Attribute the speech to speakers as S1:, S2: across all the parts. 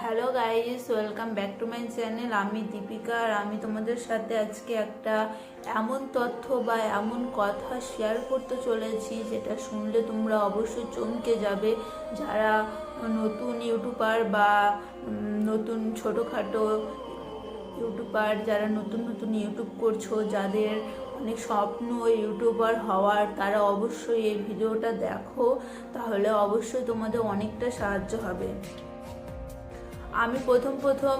S1: Hello guys welcome back to my channel আমি দীপিকা আর আমি তোমাদের সাথে আজকে একটা এমন তথ্য বা এমন কথা শেয়ার করতে চলেছি, যেটা শুনলে তোমরা অবশ্যই চমকে যাবে। যারা নতুন ইউটিউবার বা নতুন ছোটোখাটো ইউটিউবার যারা নতুন নতুন ইউটিউব করছ, যাদের অনেক স্বপ্ন ইউটিউবার হওয়ার, তারা অবশ্যই এই ভিডিওটা দেখো। তাহলে অবশ্যই তোমাদের অনেকটা সাহায্য হবে। আমি প্রথম প্রথম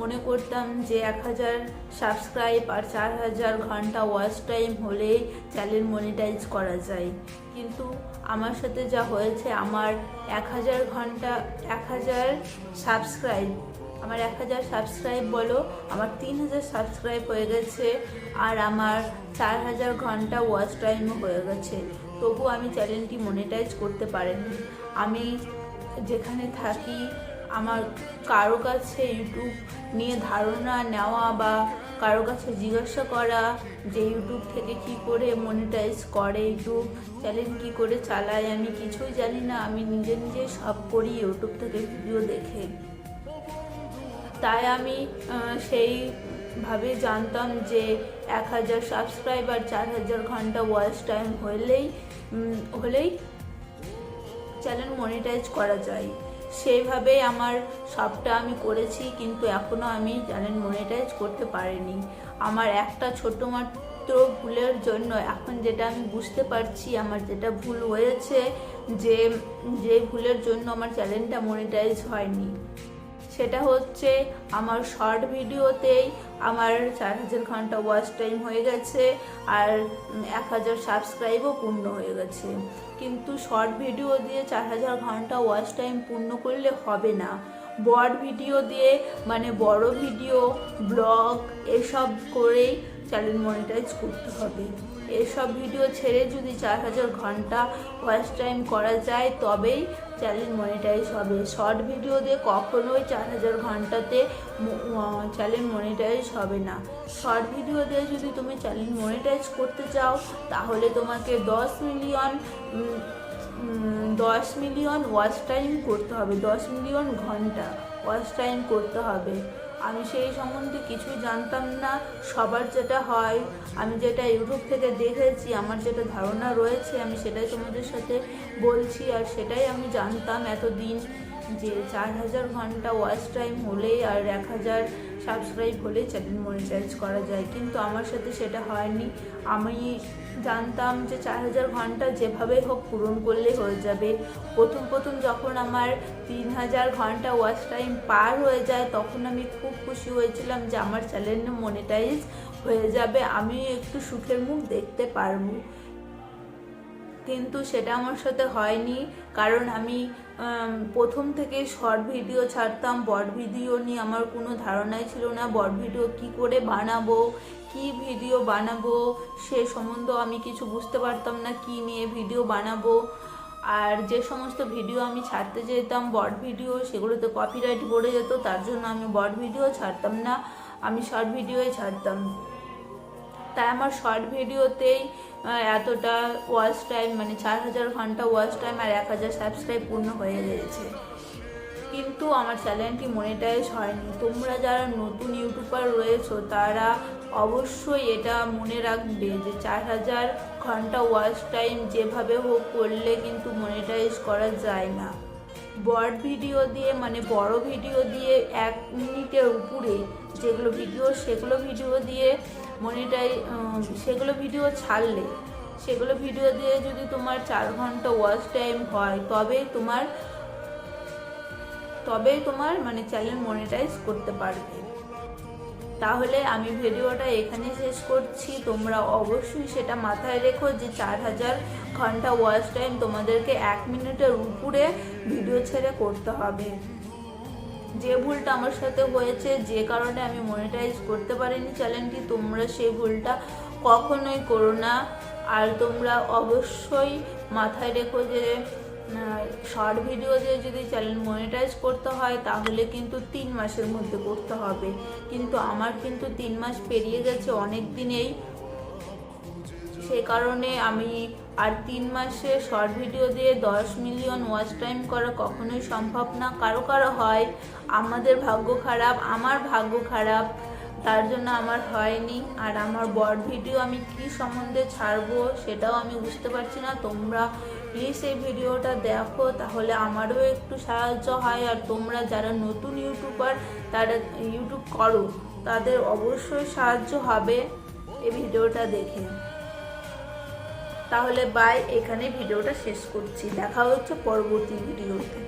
S1: মনে করতাম যে এক হাজার সাবস্ক্রাইব আর চার হাজার ঘণ্টা ওয়াচ টাইম হলে চ্যানেল মনিটাইজ করা যায়। কিন্তু আমার সাথে যা হয়েছে, আমার এক হাজার ঘণ্টা, এক হাজার সাবস্ক্রাইব আমার এক হাজার সাবস্ক্রাইব বলো, আমার তিন হাজার সাবস্ক্রাইব হয়ে গেছে আর আমার চার হাজার ঘণ্টা ওয়াচ টাইমও হয়ে গেছে। তবু আমি চ্যানেলটি মনিটাইজ করতে পারিনি। আমি যেখানে থাকি আমার কারও কাছে ইউটিউব নিয়ে ধারণা নেওয়া বা কারও কাছে জিজ্ঞাসা করা যে ইউটিউব থেকে কি করে মনিটাইজ করে, ইউটিউব চ্যানেল কি করে চালায়, আমি কিছুই জানি না। আমি নিজে নিজে সব করি ইউটিউব থেকে ভিডিও দেখে। তাই আমি সেইভাবে জানতাম যে এক হাজার সাবস্ক্রাইবার চার হাজার ঘণ্টা ওয়াচ টাইম হলেই হলেই চ্যানেল মনিটাইজ করা যায়। সেইভাবে আমার সবটা আমি করেছি, কিন্তু এখনও আমি চ্যানেল মনিটাইজ করতে পারিনি। আমার একটা ছোট মাত্র ভুলের জন্য এখন যেটা আমি বুঝতে পারছি, আমার যেটা ভুল হয়েছে, যে যে ভুলের জন্য আমার চ্যানেলটা মনিটাইজ হয়নি। সেটা হচ্ছে আমার শর্ট ভিডিওতেই আমার চার হাজার ঘণ্টা ওয়াচ টাইম হয়ে গেছে আর এক হাজার সাবস্ক্রাইবও পূর্ণ হয়ে গেছে। কিন্তু শর্ট ভিডিও দিয়ে চার হাজার ঘণ্টা ওয়াচ টাইম পূর্ণ করলে হবে না। বড় ভিডিও দিয়ে মানে বড় ভিডিও ব্লগ এসব করেই চ্যানেল মনিটাইজ করতে হবে। এসব ভিডিও ছেড়ে যদি চার হাজার ঘণ্টা ওয়াচ টাইম করা যায়, তবেই চ্যানেল মনিটাইজ হবে। শর্ট ভিডিও দিয়ে কখনোই চার হাজার ঘন্টাতে চ্যানেল মনিটাইজ হবে না। শর্ট ভিডিও দিয়ে যদি তুমি চ্যানেল মনিটাইজ করতে চাও, তাহলে তোমাকে দশ মিলিয়ন দশ মিলিয়ন ওয়াচ টাইম করতে হবে। দশ মিলিয়ন ঘণ্টা ওয়াচ টাইম করতে হবে। আমি সেই সম্বন্ধে কিছুই জানতাম না। সবার যেটা হয়, আমি যেটা ইউটিউব থেকে দেখেছি, আমার যেটা ধারণা রয়েছে, আমি সেটাই তোমাদের সাথে বলছি। আর সেটাই আমি জানতাম এতদিন যে চার হাজার ঘণ্টা ওয়াচ টাইম হলে আর এক হাজার সাবস্ক্রাইব হলেই চ্যানেল মনিটাইজ করা যায়, কিন্তু আমার সাথে সেটা হয়নি। আমি জানতাম যে চার হাজার ঘণ্টা যেভাবেই হোক পূরণ করলে হয়ে যাবে। প্রথম প্রথম যখন আমার তিন হাজার ঘণ্টা ওয়াচ টাইম পার হয়ে যায়, তখন আমি খুব খুশি হয়েছিলাম যে আমার চ্যানেল মনিটাইজ হয়ে যাবে, আমি একটু সুখের মুখ দেখতে পারব। কিন্তু সেটা আমার সাথে হয়নি, কারণ আমি প্রথম থেকে শর্ট ভিডিও ছাড়তাম বড় ভিডিও নিয়ে আমার কোনো ধারণাই ছিল না বড় ভিডিও কি করে বানাবো, কি ভিডিও বানাবো, সে সম্বন্ধেও আমি কিছু বুঝতে পারতাম না, কি নিয়ে ভিডিও বানাবো। আর যে সমস্ত ভিডিও আমি ছাড়তে যেতাম বড় ভিডিও সেগুলোতে কপিরাইট পড়ে যেত, তার জন্য আমি বড় ভিডিও ছাড়তাম না, আমি শর্ট ভিডিওই ছাড়তাম। তাই আমার শর্ট ভিডিওতেই এতটা ওয়াচ টাইম মানে চার হাজার ঘণ্টা ওয়াচ টাইম আর এক হাজার সাবস্ক্রাইব পূর্ণ হয়ে গেছে। কিন্তু আমার চ্যানেলটি মনিটাইজ হয়নি। তোমরা যারা নতুন ইউটিউবার রয়েছো, তারা অবশ্যই এটা মনে রাখবে যে চার হাজার ঘণ্টা ওয়াচ টাইম যেভাবে হোক করলে কিন্তু মনিটাইজ করা যায় না। বড় ভিডিও দিয়ে মানে বড় ভিডিও দিয়ে এক মিনিটের উপরে যেগুলো ভিডিও সেগুলো ভিডিও দিয়ে মনিটাই সেগুলো ভিডিও ছাড়লে, সেগুলো ভিডিও দিয়ে যদি তোমার চার ঘণ্টা ওয়াচ টাইম হয়, তবে তোমার তবেই তোমার মানে চ্যানেল মনিটাইজ করতে পারবে। তাহলে আমি ভিডিওটা এখানে শেষ করছি। তোমরা অবশ্যই সেটা মাথায় রেখো যে চার হাজার ঘণ্টা ওয়াচ টাইম তোমাদেরকে এক মিনিটের উপরে ভিডিও ছেড়ে করতে হবে। যে ভুলটা আমার সাথে হয়েছে, যে কারণে আমি মনিটাইজ করতে পারিনি চ্যানেলটি তোমরা সেই ভুলটা কখনোই করো না। আর তোমরা অবশ্যই মাথায় রেখো যে শর্ট ভিডিও দিয়ে যদি চ্যানেল মনিটাইজ করতে হয়, তাহলে কিন্তু তিন মাসের মধ্যে করতে হবে। কিন্তু আমার কিন্তু তিন মাস পেরিয়ে গেছে অনেক দিনেই। সেই কারণে আমি আর তিন মাসে শর্ট ভিডিও দিয়ে দশ মিলিয়ন ওয়াচ টাইম করা কখনোই সম্ভব না। কারও কারও হয়, আমাদের ভাগ্য খারাপ, আমার ভাগ্য খারাপ, তার জন্য আমার হয়নি, আর আমার বড় ভিডিও আমি কি সম্বন্ধে ছাড়বো সেটাও আমি বুঝতে পারছি না। তোমরা প্লিজ এই ভিডিওটা দেখো, তাহলে আমারও একটু সাহায্য হয়। আর তোমরা যারা নতুন ইউটিউবার তারা ইউটিউব করো, তাদের অবশ্যই সাহায্য হবে এই ভিডিওটা দেখে। তাহলে বাই এখানে ভিডিওটা শেষ করছি। দেখা হচ্ছে পরবর্তী ভিডিওতে